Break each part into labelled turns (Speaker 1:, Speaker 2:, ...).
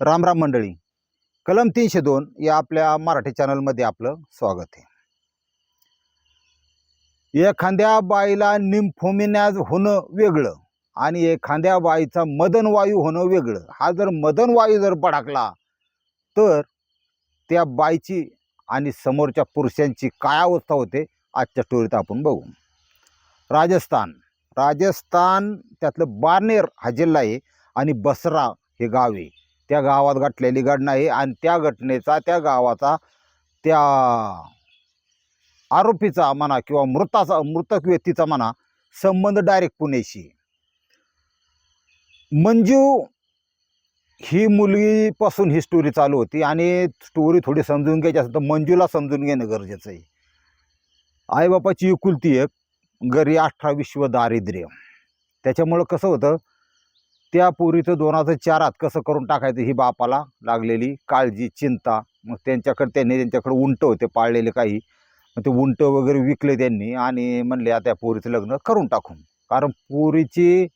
Speaker 1: रामराम मंडळी. कलम तीनशे दोन या आपल्या मराठी चॅनलमध्ये आपलं स्वागत आहे. एखाद्या बाईला निम्फोमिनॅज होणं वेगळं आणि एखाद्या बाईचा मदनवायू होणं वेगळं. हा जर मदनवायू जर भडकला तर त्या बाईची आणि समोरच्या पुरुषांची काय अवस्था होते आजच्या स्टोरीत आपण बघू. राजस्थान. राजस्थान त्यातलं बारनेर हा जिल्हा आहे आणि बसरा हे गाव आहे. त्या गावात घटलेली घटना आहे आणि त्या घटनेचा त्या गावाचा त्या आरोपीचा म्हणा किंवा मृताचा मृतक व्यक्तीचा म्हणा संबंध डायरेक्ट पुण्याशी मंजू ही मुलगीपासून ही स्टोरी चालू होती आणि स्टोरी थोडी समजून घ्यायची असेल तर मंजूला समजून घेणं गरजेचं आहे. आईबापाची एकुलती एक घरी अठरा विश्व दारिद्र्य. त्याच्यामुळं कसं होतं त्या पोरीचं दोनाचं चार हात कसं करून टाकायचं ही बापाला लागलेली काळजी चिंता. मग त्यांच्याकडे त्यांनी त्यांच्याकडे उंट होते पाळलेले काही. मग ते उंट वगैरे विकले त्यांनी आणि म्हणले आता या पोरीचं लग्न करून टाकून. कारण पोरीची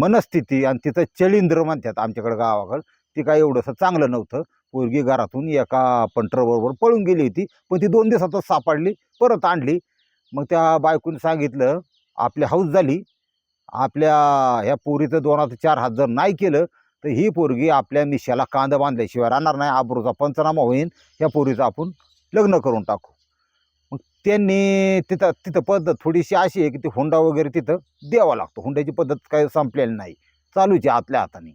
Speaker 1: मनस्थिती आणि तिथं चलिंद्र म्हणतात आमच्याकडे गावाकडं ती काय एवढंसं चांगलं नव्हतं. पोरगी घरातून एका पंटरबरोबर पळून गेली होती पण ती दोन दिवसातच सापडली परत आणली. मग त्या बायकोने सांगितलं आपली हौस झाली आपल्या ह्या पोरीचं दोनाचं चार हात जर नाही केलं तर ही पोरगी आपल्या मिशाला कांदा बांधल्याशिवाय राहणार नाही. आबरूचा पंचनामा होईन. ह्या पोरीचं आपण लग्न करून टाकू. मग त्यांनी तिथं तिथं पद्धत थोडीशी अशी आहे की ती हुंडा वगैरे तिथं द्यावा लागतो. हुंड्याची पद्धत काही संपलेली नाही. चालूची आतल्या हाताने.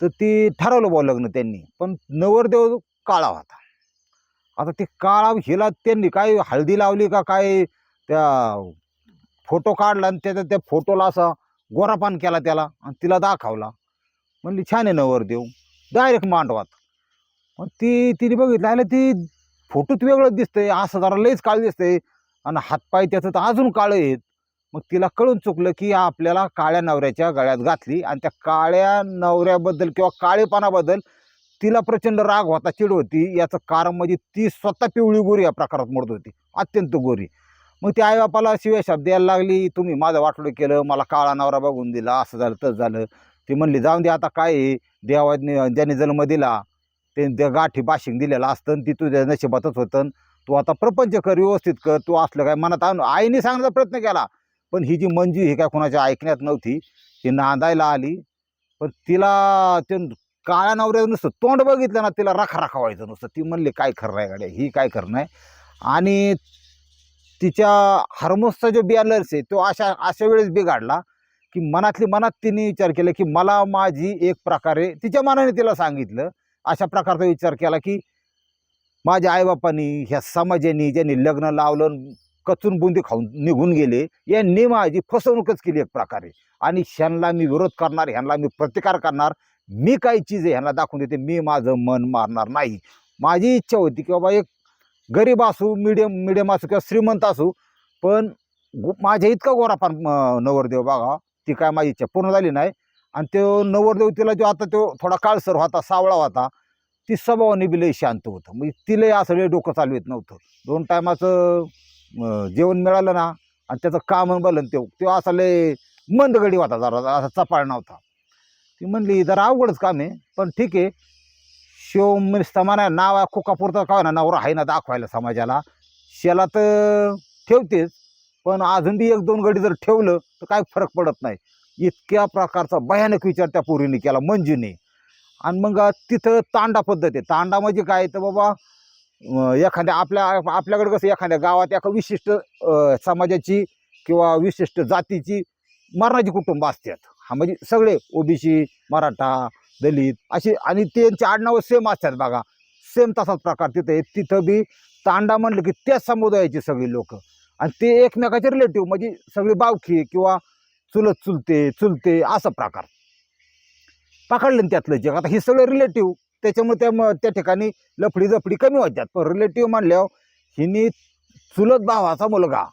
Speaker 1: तर ती ठरवलं बुवा लग्न त्यांनी. पण नवरदेव काळा होता. आता ते काळा हिला त्यांनी काय हळदी लावली का काय त्या फोटो काढला आणि त्याचा त्या फोटोला असा गोरापान केला त्याला आणि तिला दाखवला. म्हणली छान आहे नवर देऊ. डायरेक्ट मांडवात. पण ती तिने बघितलं आलं ती फोटोत वेगळंच दिसतंय. असं जरा लईच काळ दिसतंय. आणि हातपाय त्याचं तर अजून काळं आहेत. मग तिला कळून चुकलं की आपल्याला काळ्या नवऱ्याच्या गळ्यात घातली आणि त्या काळ्या नवऱ्याबद्दल किंवा काळेपणाबद्दल तिला प्रचंड राग होता चिड होती. याचं कारण म्हणजे ती स्वतः पिवळी गोरी या प्रकारात मोडत होती. अत्यंत गोरी. मग ती आईबापाला शिवाय शब्द यायला लागली. तुम्ही माझं वाटलं केलं मला काळा नवरा बघून दिला असं झालं तसं झालं. ती म्हणली जाऊन दे आता काय आहे? ज्याने जन्म दिला ते गाठी बाशिंग दिलेला असतं आणि ती तुझ्या नशिबातच होतं तू आता प्रपंच कर व्यवस्थित कर. तू असलं काय मनात आणून आईने सांगण्याचा प्रयत्न केला. पण ही जी मंजू ही काय कोणाच्या ऐकण्यात नव्हती ती नांदायला आली. पण तिला ते काळ्या नवऱ्याचं नुसतं तोंड बघितलं ना तिला राखा राखा व्हायचं नुसतं. ती म्हणली काय खरं आहे गाड्या? ही काय खरं नाही. आणि तिच्या हार्मोन्सचा जो बॅलन्स आहे तो अशा अशा वेळेस बिघाडला की मनातली मनात तिने विचार केला की मला माझी एक प्रकारे तिच्या मनाने तिला सांगितलं. अशा प्रकारचा विचार केला की माझ्या आईबापानी ह्या समाजाने ज्यांनी लग्न लावलं कचून बुंदी खाऊन निघून गेले यांनी माझी फसवणूकच केली एक प्रकारे. आणि ह्यांना मी विरोध करणार ह्यांना मी प्रतिकार करणार मी काही चीज आहे ह्यांना दाखवून देते मी माझं मन मारणार नाही. माझी इच्छा होती की बाबा एक गरीब असू मिडियम मिडियम असू किंवा श्रीमंत असू पण माझ्या इतका गोरापान नवरदेव बघा ती काय माझी इच्छा पूर्ण झाली नाही. आणि तो नवरदेव तिला जो आता तो थोडा काळसर होता सावळा होता ती स्वभावाने बी लई शांत होतं. म्हणजे तिलाही असं लय डोकं चालू येत नव्हतं. दोन टायमाचं जेवण मिळालं ना आणि त्याचं काम बलन तो तो असा लय मंदगडी होता जरा असा चपाळ नव्हता. ती म्हणली जरा अवघडच काम आहे पण ठीक आहे शिव नुसता म्हणा नाव कोकापुरता का ना नवरा आहे ना दाखवायला समाजाला. शेला तर ठेवतेच पण अजून बी एक दोन गडी जर ठेवलं तर काय फरक पडत नाही. इतक्या प्रकारचा भयानक विचार त्या पोरीने केला मंजूने. आणि मग तिथं तांडा पद्धत आहे. तांडा म्हणजे काय? तर बाबा एखाद्या आपल्या आपल्याकडे कसं एखाद्या गावात एका विशिष्ट समाजाची किंवा विशिष्ट जातीची मरणाची कुटुंब असतात. हा म्हणजे सगळे ओबीसी मराठा दलित अशी आणि त्यांची आडनावं सेम असतात बघा. सेम तसाच प्रकार तिथं आहे. तिथं बी तांडा म्हणलं की त्याच समुदायाची सगळी लोक. आणि ते एकमेकाचे रिलेटिव्ह म्हणजे सगळी बावखी किंवा चुलत चुलते चुलते असा प्रकार. पकडलं त्यातलं जग. आता हे सगळं रिलेटिव्ह त्याच्यामुळे त्या त्या ठिकाणी लफडी जफडी कमी होत्यात. पण रिलेटिव्ह म्हणल्यावर हिनी चुलत भावाचा मुलगा.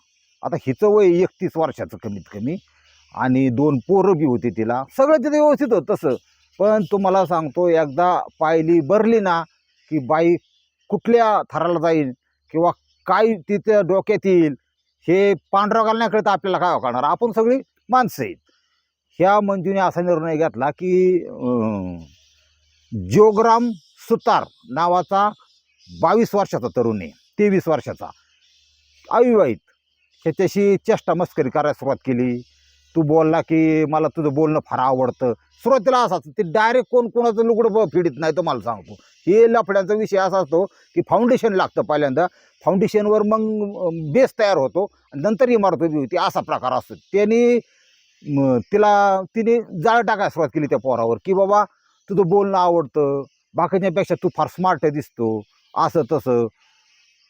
Speaker 1: आता हिचं वय एकतीस वर्षाचं कमीत कमी. आणि दोन पोरं बी होती तिला. सगळं तिथं व्यवस्थित होतं तसं. पण तुम्हाला सांगतो एकदा पायली भरली ना की बाई कुठल्या थराला जाईल किंवा काय तिथं डोक्यात येईल हे पांढरा घालण्याकडे तर आपल्याला काय करणार? आपण सगळी माणसं आहेत. ह्या मंजूने असा निर्णय घेतला की जोग्राम जोगराम सुतार नावाचा बावीस वर्षाचा तरुण आहे तेवीस वर्षाचा. अविवाहित ह्याच्याशी चेष्टा मस्करी करायला सुरुवात केली. तू बोलला की मला तुझं बोलणं फार आवडतं. सुरुवातीला असाच ते डायरेक्ट कोण कोणाचं लुगडं ब- फिडीत नाही तर मला सांगतो. हे लफड्यांचा विषय असा असतो की फाउंडेशन लागतं पहिल्यांदा. फाउंडेशनवर मग बेस तयार होतो आणि नंतर इमारत उभी होती असा प्रकार असतो. त्यांनी तिला तिने जाळ टाकायला सुरुवात केली त्या पोरावर की बाबा तुझं बोलणं आवडतं बाकीच्यापेक्षा तू फार स्मार्ट दिसतो असं तसं.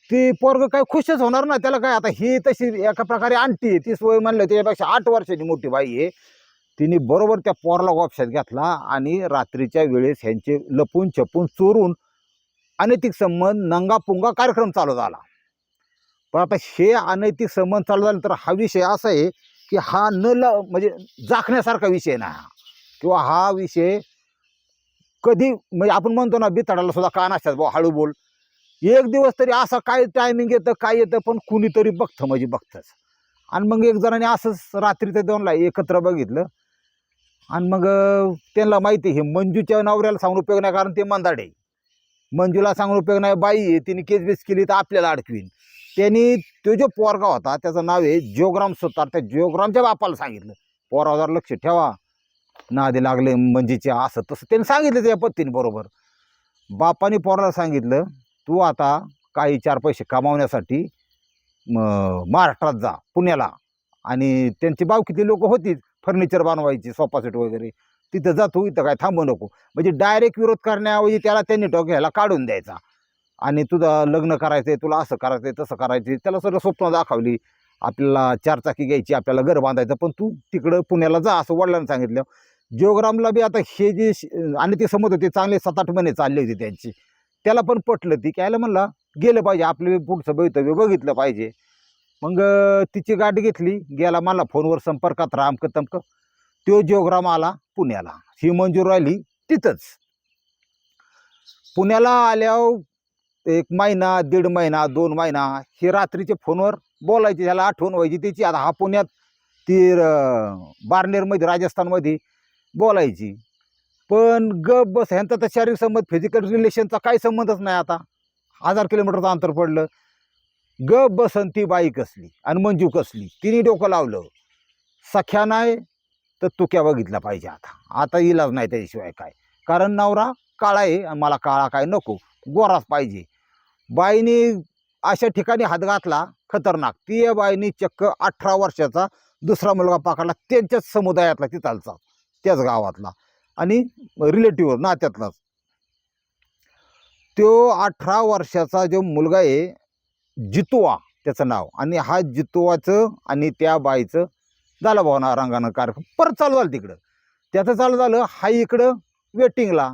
Speaker 1: ती पोरग काय खुशच होणार ना त्याला काय आता ही तशी एका प्रकारे आणती आहे ती सोय म्हणलं त्याच्यापेक्षा आठ वर्षाची मोठी बाई आहे. तिने बरोबर त्या पोरला गोपशात घेतला आणि रात्रीच्या वेळेस ह्यांचे लपून छपून चोरून अनैतिक संबंध नंगापुंगा कार्यक्रम चालू झाला. पण आता हे अनैतिक संबंध चालू झाले तर हा विषय असा आहे की हा न ल म्हणजे जाखण्यासारखा विषय नाही किंवा हा विषय कधी म्हणजे आपण म्हणतो ना बितडाला सुद्धा कान असतात बुवा हळू बोल एक दिवस तरी असं काय टायमिंग येतं काय येतं पण कुणीतरी बघतं म्हणजे बघतंच. आणि मग एक जणांनी असंच रात्री ते दोनला एकत्र बघितलं. आणि मग त्यांना माहिती आहे, हे मंजूच्या नवऱ्याला सांगून उपयोग नाही कारण ते मंदाडे मंजूला सांगून उपयोग नाही बाई आहे तिने केस बेस केली तर आपल्याला अडकवीन. त्यांनी तो जो पोरगा होता त्याचं नाव आहे जोग्राम सुतार. त्या जोग्रामच्या बापाला सांगितलं पोरावर लक्ष ठेवा. नादी लागले मंजीचे असं तसं. त्यांनी सांगितलं त्या पत्तीने बरोबर. बापाने पोराला सांगितलं तू आता काही चार पैसे कमावण्यासाठी महाराष्ट्रात जा पुण्याला. आणि त्यांची बावकीतली लोक होतीच फर्निचर बनवायची सोफा सेट वगैरे. तिथं जा तू इथं काय थांबू नको. म्हणजे डायरेक्ट विरोध करण्याऐवजी त्याला त्यांनी ह्याला काढून द्यायचा. आणि तुझं लग्न करायचं आहे तुला असं करायचं आहे तसं करायचं आहे त्याला सगळं स्वप्न दाखवली. आपल्याला चारचाकी घ्यायची आपल्याला घर बांधायचं पण तू तिकडं पुण्याला जा असं वडिलांनी सांगितलं. जोगरामला बी आता हे जे श- आणि ते समज होते चांगले सात आठ महिने चालले होते त्यांची. त्याला पण पटलं ती कायला म्हणला गेलं पाहिजे आपलं पुढचं भवितव्य बघितलं पाहिजे. मग तिची गाडी घेतली गेला मला फोनवर संपर्कात रामक तमक तो जोगराम आला पुण्याला. ही मंजूर राहिली तिथंच. पुण्याला आल्यावर एक महिना दीड महिना दोन महिना हे रात्रीचे फोनवर बोलायचे त्याला आठवण व्हायची त्याची. आता हा पुण्यात ती बारनेरमध्ये राजस्थानमध्ये बोलायची. पण ग बस ह्यांचा तर शारीरिक संबंध फिजिकल रिलेशनचा काही संबंधच नाही आता. हजार किलोमीटरचं अंतर पडलं. ग बसन ती बाई कसली आणि मंजू कसली? तिने डोकं लावलं. सख्या नाही तर तुक्या बघितला पाहिजे आता. आता इलाज नाही त्याच्याशिवाय काय. कारण नवरा काळा आहे आणि मला काळा काय नको. गोराच पाहिजे. बाईने अशा ठिकाणी हात घातला खतरनाक. ती या बाईने चक्क अठरा वर्षाचा दुसरा मुलगा पाकडला. त्यांच्याच समुदायातला तिथालचा. त्याच गावातला. आणि रिलेटिव्ह नात्यातलाच. तो अठरा वर्षाचा जो मुलगा आहे जितवा त्याचं नाव. आणि हा जितवाचं आणि त्या बाईचं झालं भावना रंगानं कार्यक्रम. परत चालू झालं तिकडं. त्याचं चालू झालं हा इकडं वेटिंगला.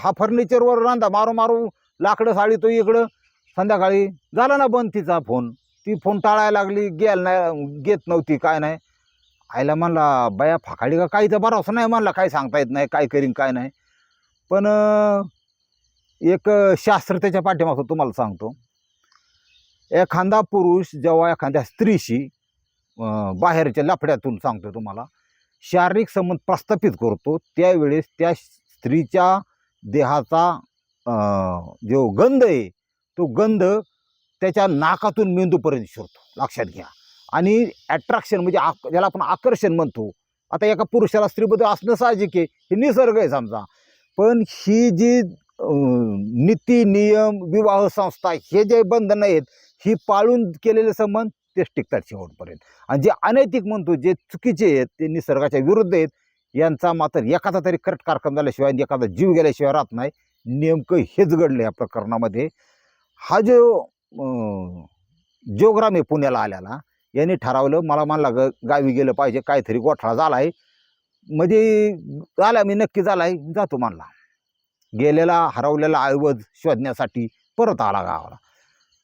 Speaker 1: हा फर्निचरवर रांधा मारू मारू लाकडं साडी तो इकडं. संध्याकाळी झाला ना बंद तिचा फोन. ती फोन टाळायला लागली गेल नाही घेत नव्हती काय नाही. आईला म्हणला बाया फाकाडी का काही तर बरं भरोसा नाही म्हणला काय सांगता येत नाही काय करीन काय नाही. पण एक शास्त्र त्याच्या पाठीमागचं तुम्हाला सांगतो. एखादा पुरुष जेव्हा एखाद्या स्त्रीशी बाहेरच्या लफड्यातून सांगतो तुम्हाला शारीरिक संबंध प्रस्थापित करतो त्यावेळेस त्या स्त्रीच्या देहाचा जो गंध आहे तो गंध त्याच्या नाकातून मेंदूपर्यंत शिरतो. लक्षात घ्या. आणि ॲट्रॅक्शन म्हणजे आक ज्याला आपण आकर्षण म्हणतो. आता एका पुरुषाला स्त्रीबद्दल असणं साहजिक आहे हे निसर्ग आहे समजा. पण ही जी नीती नियम विवाह संस्था हे जे बंधनं आहेत ही पाळून केलेले संबंध तेच टिकतात शेवटपर्यंत आणि जे अनैतिक म्हणतो जे चुकीचे आहेत ते निसर्गाच्या विरुद्ध आहेत यांचा मात्र एखादा तरी कट कार्यक्रम झाल्याशिवाय आणि एखादा जीव गेल्याशिवाय राहत नाही. नेमकं हेच घडलं या प्रकरणामध्ये. हा जो जोग्राम आहे पुण्याला आल्याला यांनी ठरवलं मला म्हणला ग गावी गेलं पाहिजे काहीतरी गोठळा झाला आहे मध्ये आला मी नक्की झाला आहे जातो म्हणला. गेलेला हरवलेला ऐवज शोधण्यासाठी परत आला गावाला.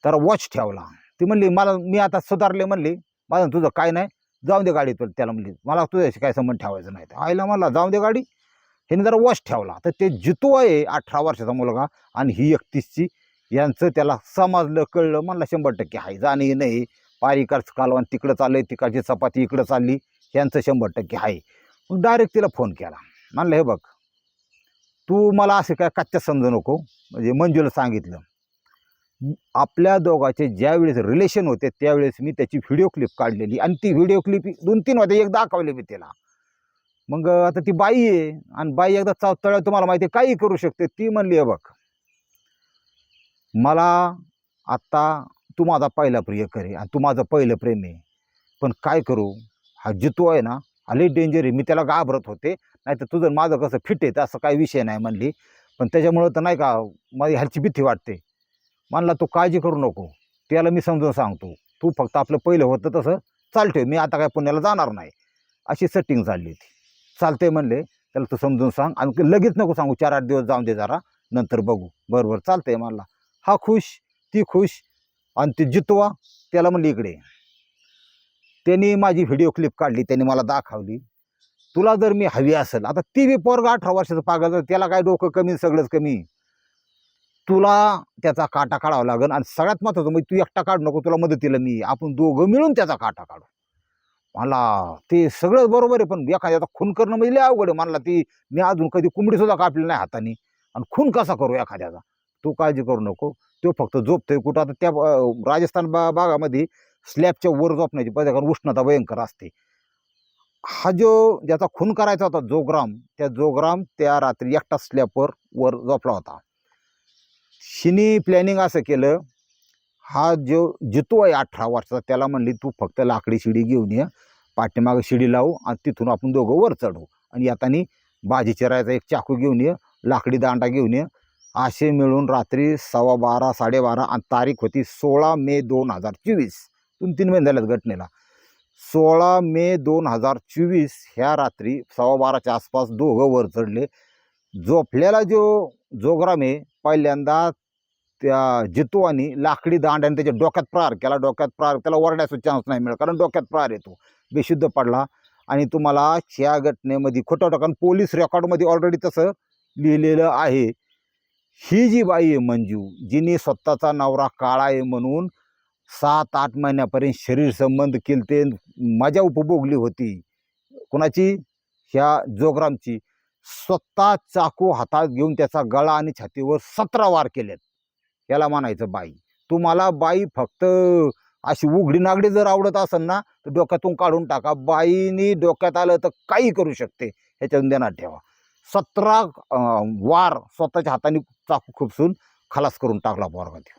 Speaker 1: तर वॉच ठेवला. ती म्हणली मला मी आता सुधारले म्हणली माझं तुझं काय नाही जाऊन दे गाडी तुला त्याला म्हणली मला तुझ्याशी काय संबंध ठेवायचं नाही. तर आईला म्हणला जाऊन दे गाडी. ह्याने जरा वॉच ठेवला. तर ते जितू आहे अठरा वर्षाचा मुलगा आणि ही एकतीसची यांचं त्याला समजलं कळलं म्हणलं शंभर टक्के आहे जाणे नाही पारिकारचं कालवण तिकडं चाललंय तिकडची चपाती इकडं चालली यांचं शंभर टक्के आहे. मग डायरेक्ट तिला फोन केला. म्हणलं हे बघ तू मला असे काय कच्च्या समजू नको म्हणजे मंजूला सांगितलं. आपल्या दोघाचे ज्यावेळेस रिलेशन होते त्यावेळेस मी त्याची व्हिडिओ क्लिप काढलेली आणि ती व्हिडिओ क्लिप दोन तीन होते एक दाखवली मी तिला. मग आता ती बाई आहे आणि बाई एकदा चावतळ तुम्हाला माहिती आहे काही करू शकते. ती म्हणली आहे बघ मला आत्ता तू माझा पहिला प्रियकर आहे आणि तू माझं पहिलं प्रेम आहे पण काय करू? हा जितू आहे ना हा लई डेंजर आहे. मी त्याला घाबरत होते. नाही तर तुझं माझं कसं फिट आहे असं काही विषय नाही म्हणली. पण त्याच्यामुळं तर नाही का माझी ह्याची भीती वाटते. म्हणला तू काळजी करू नको. त्याला मी समजून सांगतो. तू फक्त आपलं पहिलं होतं तसं चालतोय. मी आता काय पुण्याला जाणार नाही. अशी सेटिंग चालली होती. चालते म्हणले. त्याला तू समजून सांग. आणि लगेच नको सांगू. चार आठ दिवस जाऊन दे जरा. नंतर बघू. बरं बरं चालतंय म्हणला. हा खुश. ती खुश. आणि ते जितवा त्याला म्हणली इकडे त्यांनी माझी व्हिडिओ क्लिप काढली त्यांनी मला दाखवली. तुला जर मी हवी असेल आता ती बी पोरगा अठरा वर्षाचं पागल त्याला काय डोकं कमी सगळंच कमी? तुला त्याचा काटा काढावा लागेल आणि सगळ्यात महत्त्वाचं म्हणजे तू एकटा काढू नको तुला मदतीला मी आपण दोघं मिळून त्याचा काटा काढू. मला ते सगळं बरोबर आहे पण एखाद्याचा खून करणं म्हणजे लय अवघड आहे. मला ती मी अजून कधी कुंबडीसुद्धा कापली नाही हाताने. आणि खून कसा करू एखाद्याचा? तू काळजी करू नको. तो फक्त झोपतोय कुठं? आता त्या राजस्थान बा भागामध्ये स्लॅबच्या वर झोपण्याची पद्धत कारण उष्णता भयंकर असते. हा जो ज्याचा खून करायचा होता जोग्राम त्या जोग्राम त्या रात्री एकटा स्लॅबवर वर झोपला होता. शिनी प्लॅनिंग असं केलं हा जो जितो आहे अठरा वर्षाचा त्याला म्हणली तू फक्त लाकडी शिडी घेऊन ये पाठीमागं शिडी लावू आणि तिथून आपण दोघं वर चढू आणि यातानी बाजी चिरायचा एक चाकू घेऊन ये लाकडी दांडा घेऊन ये असे मिळून रात्री सव्वा बारा साडेबारा आणि तारीख होती सोळा मे दोन हजार चोवीस. दोन तीन महिने झाल्यात घटनेला. सोळा मे दोन हजार चोवीस ह्या रात्री सव्वा बाराच्या आसपास दोघं वर चढले. झोपलेला जो जोग्राम आहे पहिल्यांदा त्या जितवानी लाकडी दांड्याने त्याच्या डोक्यात प्रहार केला. डोक्यात प्रहार त्याला ओरडायचा चान्स नाही मिळाला कारण डोक्यात प्रहार येतो बेशुद्ध पडला आणि तुम्हाला ह्या घटनेमध्ये खोटं कारण पोलीस रेकॉर्डमध्ये ऑलरेडी तसं लिहिलेलं आहे. ही जी बाई आहे मंजू जिने स्वतःचा नवरा काळा आहे म्हणून सात आठ महिन्यापर्यंत शरीर संबंध केलते मजा उपभोगली होती. कुणाची? ह्या जोग्रामची. स्वतः चाकू हातात घेऊन त्याचा गळा आणि छातीवर सतरा वार केलेत. याला म्हणायचं बाई तुम्हाला बाई फक्त अशी उघडी नागडी जर आवडत असेल ना तर डोक्यातून काढून टाका. बाईनी डोक्यात आलं तर काही करू शकते. ह्याच्यातून ध्यानात ठेवा. सतरा वार स्वतःच्या हाताने चाकू खुपसून खलास करून टाकला पोरगा त्यो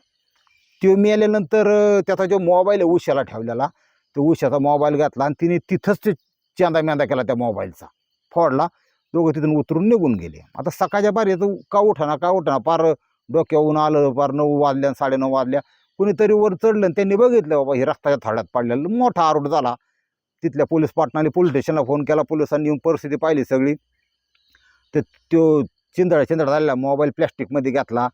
Speaker 1: त्यो मिळाल्यानंतर त्याचा जो मोबाईल आहे उशाला ठेवलेला तो उशाचा मोबाईल घातला आणि तिने तिथंच ते चेंदा मेंदा केला त्या मोबाईलचा. फोडला दोघं तिथून उतरून निघून गेले. आता सकाळच्या पार येतो का उठाना का उठाना पार डोक्यावरून आलं पार नऊ वाजल्या साडेनऊ वाजल्या कुणीतरी वर चढलं आणि त्यांनी बघितलं बाबा हे रस्त्याच्या थाड्यात पडलेलं मोठा आरोड झाला. तिथल्या पोलीस पाटणाने पोलीस स्टेशनला फोन केला पोलिसांनी येऊन परिस्थिती पाहिली सगळी. तर तो चिंदळ चिंदळ झालेला मोबाईल प्लॅस्टिकमध्ये घेतला.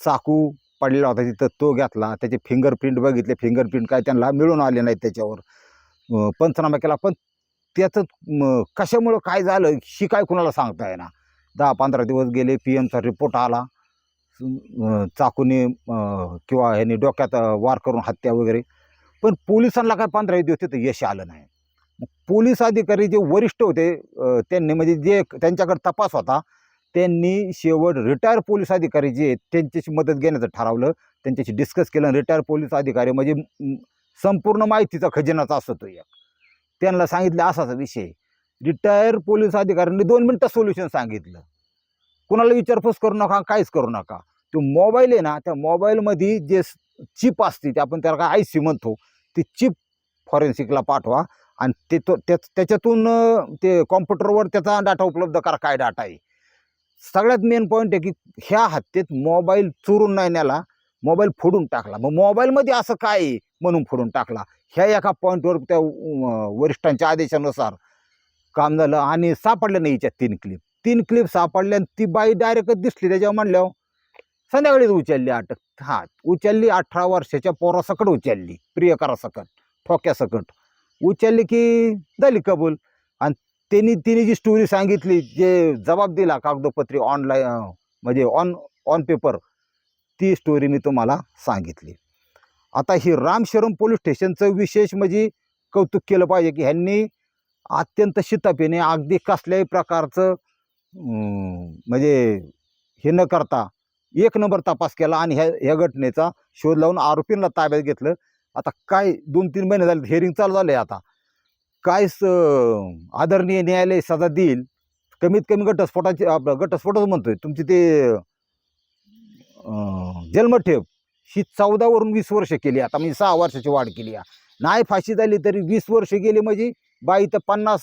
Speaker 1: चाकू पडलेला होता तिथं तो घेतला. त्याचे फिंगरप्रिंट बघितले. फिंगरप्रिंट काय त्यांना मिळून आले नाहीत त्याच्यावर. पंचनामा केला. पण त्याचं कशामुळं काय झालं ही काय कुणाला सांगता येणार दहा पंधरा दिवस गेले पी एमचा रिपोर्ट आला. चाकूने किंवा ह्याने डोक्यात वार करून हत्या वगैरे. पण पोलिसांना काय पंधरा दिवस तिथं यश आलं नाही. पोलीस अधिकारी जे वरिष्ठ होते त्यांनी म्हणजे जे त्यांच्याकडे तपास होता त्यांनी शेवट रिटायर पोलीस अधिकारी जे आहेत त्यांच्याशी मदत घेण्याचं ठरवलं त्यांच्याशी डिस्कस केलं रिटायर पोलीस अधिकारी म्हणजे संपूर्ण माहितीचा खजिनाचा असतो तो एक. त्यांना सांगितलं असाच विषय. रिटायर पोलीस अधिकाऱ्यांनी दोन मिनटं सोल्युशन सांगितलं. कुणाला विचारपूस करू नका काहीच करू नका. तो मोबाईल आहे ना त्या मोबाईलमध्ये जे चिप असते ते आपण त्याला काय आय सी म्हणतो ती चिप फॉरेन्सिकला पाठवा. आणि ते तो त्याच त्याच्यातून ते कॉम्प्युटरवर त्याचा डाटा उपलब्ध करा काय डाटा आहे. सगळ्यात मेन पॉईंट आहे की ह्या हत्येत मोबाईल चोरून नाही नेला मोबाईल फोडून टाकला. मग मोबाईलमध्ये असं काय आहे म्हणून फोडून टाकला? ह्या एका पॉईंटवर त्या वरिष्ठांच्या आदेशानुसार काम झालं आणि सापडलं नाही याच्या तीन क्लिप तीन क्लिप सापडल्या आणि ती बाई डायरेक्टच दिसली. त्याच्यावर म्हणल्यावर संध्याकाळीच उचलली अटक. हा उचलली अठरा वर्षाच्या पोरासकट उचलली. प्रियकरासकट ठोक्यासकट. उचलली की झाली कबूल. आणि त्यांनी तिने जी स्टोरी सांगितली जे जबाब दिला कागदोपत्री ऑनलाईन म्हणजे ऑन ऑन पेपर ती स्टोरी मी तुम्हाला सांगितली. आता ही रामशरम पोलीस स्टेशनचं विशेष म्हणजे कौतुक केलं पाहिजे की ह्यांनी अत्यंत शितापीने अगदी कसल्याही प्रकारचं म्हणजे हे न करता एक नंबर तपास केला आणि ह्या ह्या घटनेचा शोध लावून आरोपींना ताब्यात घेतलं. आता काय दोन तीन महिने झाले हेअरिंग चालू झालं आहे आता. काय स आदरणीय न्यायालय सजा देईल कमीत कमी घटस्फोटाची आपलं घटस्फोटच म्हणतोय. तुमची ते जन्मठेप ही चौदावरून वीस वर्ष केली आता म्हणजे सहा वर्षाची वाढ केली आहे. नाही फाशी झाली तरी वीस वर्ष गेली म्हणजे बाई तर पन्नास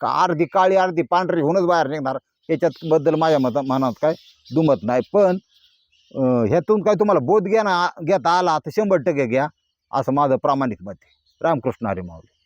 Speaker 1: का अर्धी काळी अर्धी पांढरी होऊनच बाहेर निघणार. याच्यातबद्दल माझ्या मत मनात काय दुमत नाही. पण ह्यातून काय तुम्हाला बोध घ्या ना घेता आला तर शंभर टक्के घ्या. असं माझं प्रामाणिक मत आहे. रामकृष्ण हरी माऊली.